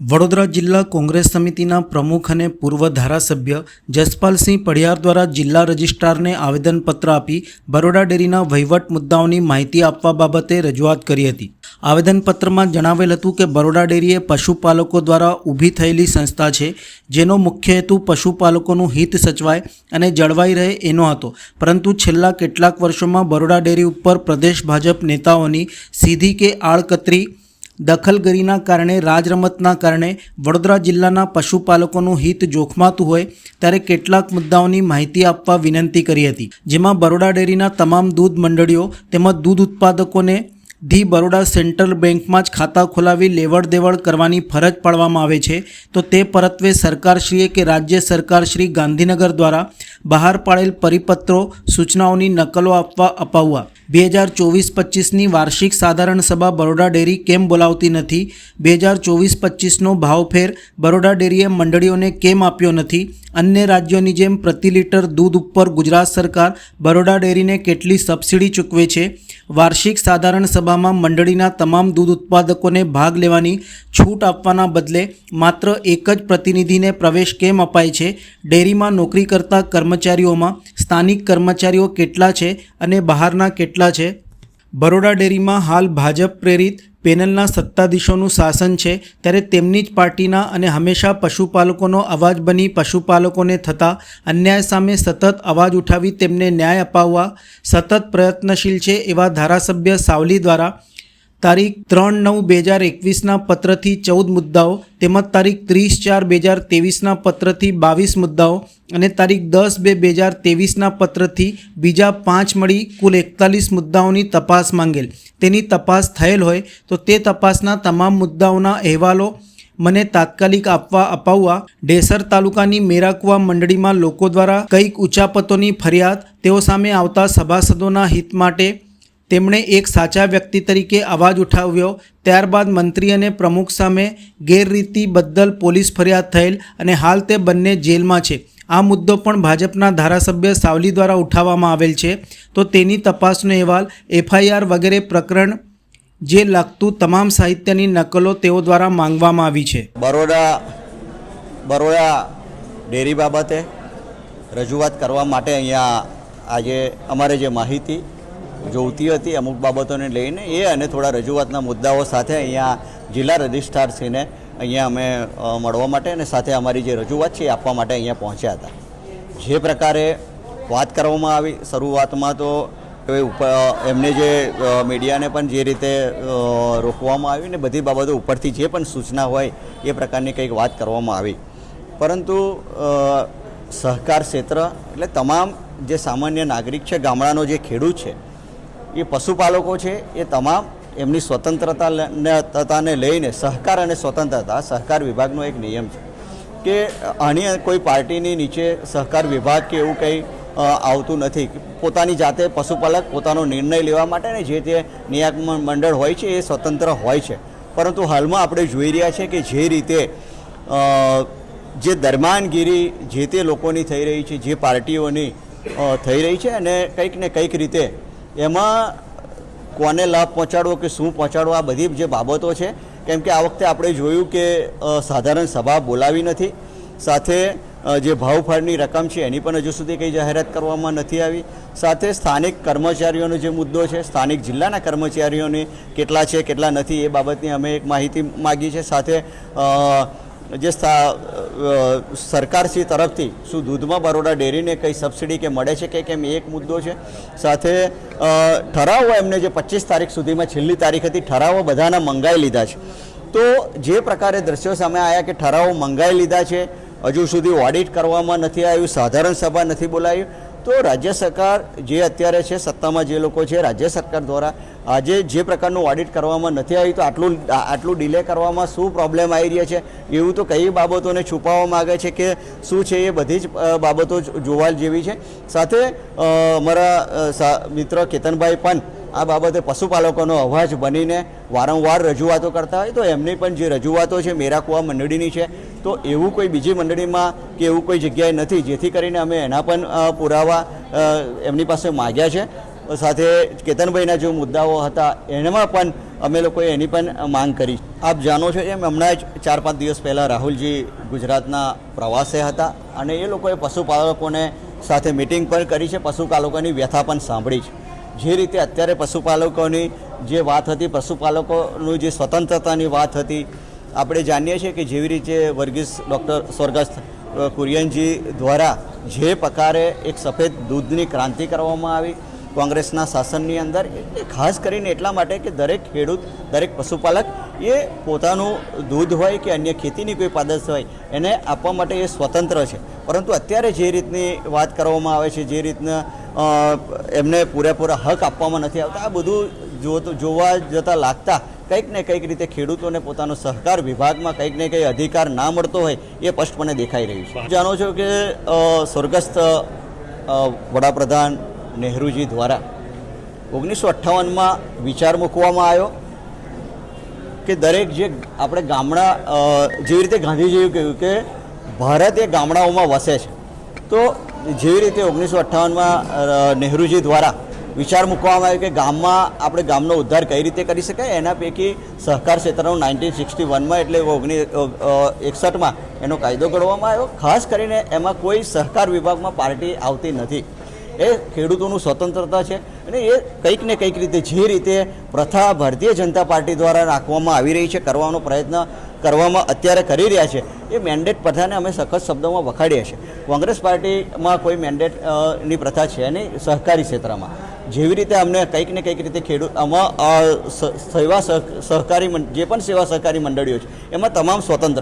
વડોદરા જિલ્લા કોંગ્રેસ સમિતિના પ્રમુખ અને પૂર્વ ધારાસભ્ય જસપાલસિંહ પડિયાર દ્વારા જિલ્લા રજિસ્ટ્રારને આવેદનપત્ર આપી બરોડા ડેરીના વહીવટ મુદ્દાઓની માહિતી આપવા બાબતે રજૂઆત કરી હતી. આવેદનપત્રમાં જણાવેલ હતું કે બરોડા ડેરી એ પશુપાલકો દ્વારા ઊભી થયેલી સંસ્થા છે, જેનો મુખ્ય હેતુ પશુપાલકોનું હિત સચવાય અને જળવાઈ રહે એનો હતો. પરંતુ છેલ્લા કેટલાક વર્ષોમાં બરોડા ડેરી ઉપર પ્રદેશ ભાજપ નેતાઓની સીધી કે આડકતરી દખલગીરીના કારણે, રાજરમતના કારણે વડોદરા જિલ્લાના પશુપાલકોનું હિત જોખમાતું હોય, ત્યારે કેટલાક મુદ્દાઓની માહિતી આપવા વિનંતી કરી હતી. જેમાં બરોડા ડેરીના તમામ દૂધ મંડળીઓ તેમજ દૂધ ઉત્પાદકોને ધી બરોડા સેન્ટ્રલ બેંકમાં જ ખાતા ખોલાવી લેવડ દેવડ કરવાની ફરજ પાડવામાં આવે છે. તો તે પરત્વે સરકારશ્રીએ કે રાજ્ય સરકારશ્રી ગાંધીનગર દ્વારા બહાર પાડેલ પરિપત્રો, સૂચનાઓની નકલો આપવા અપાવવા બે હજાર ચોવીસ પચીસની વાર્ષિક સાધારણ સભા બરોડા ડેરી કેમ બોલાવતી નથી? બે હજાર ચોવીસ પચીસનો ભાવફેર બરોડા ડેરીએ મંડળીઓને કેમ આપ્યો નથી? અન્ય રાજ્યોની જેમ પ્રતિ લીટર દૂધ ઉપર ગુજરાત સરકાર બરોડા ડેરીને કેટલી સબસિડી ચૂકવે છે? વાર્ષિક સાધારણ સભામાં મંડળીના તમામ દૂધ ઉત્પાદકોને ભાગ લેવાની છૂટ આપવાના બદલે માત્ર એક જ પ્રતિનિધિને પ્રવેશ કેમ અપાય છે? ડેરીમાં નોકરી કરતા કર્મચારીઓમાં સ્થાનિક કર્મચારીઓ કેટલા છે અને બહારના કેટલા છે? બરોડા ડેરીમાં હાલ ભાજપ પ્રેરિત પેનલના સત્તાધીશોનું શાસન છે, ત્યારે તેમની જ પાર્ટીના અને હંમેશા પશુપાલકોનો અવાજ બની પશુપાલકોને થતા અન્યાય સામે સતત અવાજ ઉઠાવી તેમને ન્યાય અપાવવા સતત પ્રયત્નશીલ છે એવા ધારાસભ્ય સાવલી દ્વારા તારીખ ત્રણ નવ બે હજાર એકવીસના પત્રથી ચૌદ મુદ્દાઓ, તેમજ તારીખ ત્રીસ ચાર બે હજાર તેવીસના પત્રથી બાવીસ મુદ્દાઓ અને તારીખ દસ બે બે હજાર તેવીસના પત્રથી બીજા પાંચ મળી કુલ એકતાલીસ મુદ્દાઓની તપાસ માંગેલ. તેની તપાસ થયેલ હોય તો તે તપાસના તમામ મુદ્દાઓના અહેવાલો મને તાત્કાલિક આપવા અપાવવા, ડેસર તાલુકાની મેરાકુવા મંડળીમાં લોકો દ્વારા કંઈક ઉચાપતોની ફરિયાદ, તેઓ સામે આવતા સભાસદોના હિત માટે તેમણે એક સાચા વ્યક્તિ તરીકે અવાજ ઉઠાવ્યો. ત્યારબાદ મંત્રી અને પ્રમુખ સામે ગેરરીતિ બદલ પોલીસ ફરિયાદ થયેલ અને હાલ તે બંને જેલમાં છે. આ મુદ્દો પણ ભાજપના ધારાસભ્ય સાવલી દ્વારા ઉઠાવવામાં આવેલ છે. તો તેની તપાસનો અહેવાલ એફઆઈઆર વગેરે પ્રકરણ જે લગતું તમામ સાહિત્યની નકલો તેઓ દ્વારા માંગવામાં આવી છે. બરોડા બરોડા ડેરી બાબતે રજૂઆત કરવા માટે અહીંયા આજે અમારે જે માહિતી જોઈતી હતી, અમુક બાબતોને લઈને એ અને થોડા રજૂઆતના મુદ્દાઓ સાથે અહીંયા જિલ્લા રજિસ્ટ્રારશ્રીને અહીંયા અમે મળવા માટે અને સાથે અમારી જે રજૂઆત છે એ આપવા માટે અહીંયા પહોંચ્યા હતા. જે પ્રકારે વાત કરવામાં આવી, શરૂઆતમાં તો એમને જે મીડિયાને પણ જે રીતે રોકવામાં આવી ને બધી બાબતો ઉપરથી જે પણ સૂચના હોય એ પ્રકારની કંઈક વાત કરવામાં આવી. પરંતુ સહકાર ક્ષેત્ર એટલે તમામ જે સામાન્ય નાગરિક છે, ગામડાનો જે ખેડૂત છે એ પશુપાલકો છે, એ તમામ એમની સ્વતંત્રતા લે- લઈને સહકાર અને સ્વતંત્રતા, સહકાર વિભાગનો એક નિયમ છે કે આની કોઈ પાર્ટીની નીચે સહકાર વિભાગ કે એવું કંઈ આવતું નથી. પોતાની જાતે પશુપાલક પોતાનો નિર્ણય લેવા માટે ને જે તે નિયામક મંડળ હોય છે, એ સ્વતંત્ર હોય છે. પરંતુ હાલમાં આપણે જોઈ રહ્યા છે કે જે રીતે જે દરમિયાનગીરી જે તે લોકોની થઈ રહી છે, જે પાર્ટીઓની થઈ રહી છે અને કંઈક ને કંઈક રીતે એમાં કોને લાભ પહોંચાડવો કે શું પહોંચાડવો, આ બધી જે બાબતો છે, કેમ કે આ વખતે આપણે જોયું કે સાધારણ સભા બોલાવી નથી. સાથે જે ભાવફાળની રકમ છે એની પણ હજુ સુધી કંઈ જાહેરાત કરવામાં નથી આવી. સાથે સ્થાનિક કર્મચારીઓનો જે મુદ્દો છે, સ્થાનિક જિલ્લાના કર્મચારીઓને કેટલા છે, કેટલા નથી એ બાબતની અમે એક માહિતી માગી છે. સાથે જે સરકારશ્રી તરફથી શું દૂધમાં બરોડા ડેરીને કંઈ સબસિડી કે મળે છે કે કેમ એક મુદ્દો છે. સાથે ઠરાવો એમને જે પચીસ તારીખ સુધીમાં છેલ્લી તારીખ હતી, ઠરાવો બધાના મંગાઈ લીધા છે. તો જે પ્રકારે દ્રશ્યો સામે આવ્યા કે ઠરાવો મંગાઈ લીધા છે, હજુ સુધી ઓડિટ કરવામાં નથી આવ્યું, સાધારણ સભા નથી બોલાવી તો રાજ્ય સરકાર જે અત્યારે છે સત્તામાં જે લોકો છે, રાજ્ય સરકાર દ્વારા આજે જે પ્રકારનું ઓડિટ કરવામાં નથી આવ્યું તો આટલું આટલું ડિલે કરવામાં શું પ્રોબ્લેમ આવી રહ્યા છે? એવું તો કઈ બાબતોને છુપાવવા માગે છે કે શું છે એ બધી જ બાબતો જોવા જેવી છે. સાથે મારા મિત્ર કેતનભાઈ પણ આ બાબતે પશુપાલકોનો અવાજ બનીને વારંવાર રજૂઆતો કરતા હોય તો એમની પણ જે રજૂઆતો છે મેરાકુવા મંડળીની છે, તો એવું કોઈ બીજી મંડળીમાં કે એવું કોઈ જગ્યાએ નથી. જેથી કરીને અમે એના પણ પુરાવા એમની પાસે માગ્યા છે. સાથે કેતનભાઈના જે મુદ્દાઓ હતા, એનામાં પણ અમે લોકોએ એની પણ માંગ કરી. આપ જાણો છો એમ, હમણાં જ ચાર પાંચ દિવસ પહેલાં રાહુલજી ગુજરાતના પ્રવાસે હતા અને એ લોકોએ પશુપાલકોને સાથે મિટિંગ પણ કરી છે. પશુપાલકોની વ્યથા પણ સાંભળી છે. જે રીતે અત્યારે પશુપાલકોની જે વાત હતી, પશુપાલકોનું જે સ્વતંત્રતાની વાત હતી, આપણે જાણીએ છીએ કે જેવી રીતે વર્ગીસ ડૉક્ટર સ્વર્ગસ્થ કુરિયનજી દ્વારા જે પ્રકારે એક સફેદ દૂધની ક્રાંતિ કરવામાં આવી કોંગ્રેસના શાસનની અંદર, એ ખાસ કરીને એટલા માટે કે દરેક ખેડૂત, દરેક પશુપાલક એ પોતાનું દૂધ હોય કે અન્ય ખેતીની કોઈ પાદસ હોય, એને આપવા માટે એ સ્વતંત્ર છે. પરંતુ અત્યારે જે રીતની વાત કરવામાં આવે છે, જે રીતના એમને પૂરેપૂરા હક આપવામાં નથી આવતા. આ બધું જોતું જોવા જતાં લાગતા કંઈક ને કંઈક રીતે ખેડૂતોને પોતાનો સહકાર વિભાગમાં કંઈક ને કંઈક અધિકાર ના મળતો હોય એ સ્પષ્ટપણે દેખાઈ રહ્યું છે. જાણો છો કે સ્વર્ગસ્થ વડાપ્રધાન નહેરુજી દ્વારા ઓગણીસો અઠ્ઠાવનમાં વિચાર મૂકવામાં આવ્યો કે દરેક જે આપણે ગામડા જેવી રીતે ગાંધીજીએ કહ્યું કે ભારત એ ગામડાઓમાં વસે છે. તો જેવી રીતે ઓગણીસો અઠ્ઠાવનમાં નહેરુજી દ્વારા વિચાર મૂકવામાં આવ્યો કે ગામમાં આપણે ગામનો ઉદ્ધાર કઈ રીતે કરી શકાય, એના પૈકી સહકાર ક્ષેત્રનું નાઇન્ટીન સિક્સટી વનમાં એટલે ઓગણીસ એકસઠમાં એનો કાયદો ઘડવામાં આવ્યો. ખાસ કરીને એમાં કોઈ સહકાર વિભાગમાં પાર્ટી આવતી નથી. એ ખેડૂતોનું સ્વતંત્રતા છે અને એ કંઈક ને કંઈક રીતે જે રીતે પ્રથા ભારતીય જનતા પાર્ટી દ્વારા રાખવામાં આવી રહી છે, કરવાનો પ્રયત્ન કરવામાં અત્યારે કરી રહ્યા છે. એ મેન્ડેટ પ્રથાને અમે સખત શબ્દોમાં વખાડીએ છીએ. કોંગ્રેસ પાર્ટીમાં કોઈ મેન્ડેટની પ્રથા છે નહીં, સહકારી ક્ષેત્રમાં. જેવી રીતે અમને કંઈક ને કંઈક રીતે ખેડૂત, આમાં સેવા સહ- સહકારી જે પણ સેવા સહકારી મંડળીઓ છે, એમાં તમામ સ્વતંત્ર